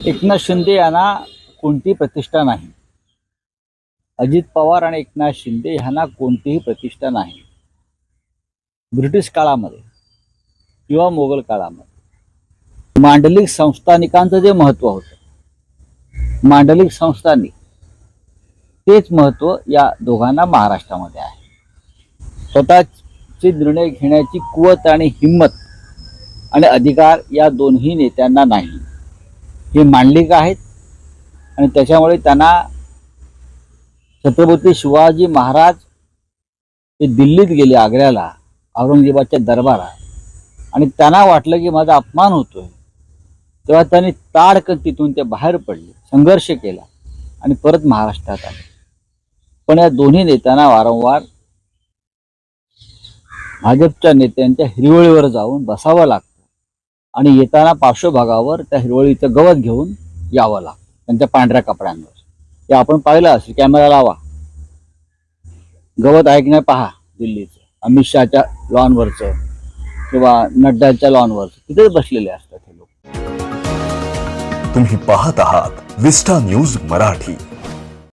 एकनाथ शिंदे यांना कोणतीही प्रतिष्ठा नाही. अजित पवार आणि एकनाथ शिंदे यांना कोणतीही प्रतिष्ठा नाही. ब्रिटिश काळामध्ये किंवा मोगल काळामध्ये. मांडलिक संस्थानिकांचं जे महत्त्व होतं मांडलिक संस्थानिक तेच महत्त्व या दोघांना महाराष्ट्रामध्ये आहे. स्वतःचे निर्णय घेण्याची कुवत आणि हिंमत आणि अधिकार या दोन्ही नेत्यांना नाही. हे मांडलिक आहेत. आणि त्याच्यामुळे त्यांना छत्रपती शिवाजी महाराज ते दिल्लीत गेले आग्र्याला औरंगजेबाच्या दरबारात. आणि त्यांना वाटलं की माझा अपमान होतोय. तेव्हा त्यांनी ताडकन तिथून ते बाहेर पडले संघर्ष केला आणि परत महाराष्ट्रात आले. पण या दोन्ही नेत्यांना वारंवार भाजपच्या नेत्यांच्या हिरवळीवर जाऊन बसावं लागतं. आणि येताना पार्श्वभागावर त्या हिरवळीचं गवत घेऊन यावं लागतं त्यांच्या पांढऱ्या कपड्यांवर. हे आपण पाहिलं असेल कॅमेरा लावा. गवत आहे की नाही पहा दिल्लीचं. अमित शहाच्या लॉनवरचं किंवा नड्डाच्या लॉनवरचं. तिथेच बसलेले असतात हे लोक. तुम्ही पाहत आहात विस्टा न्यूज मराठी.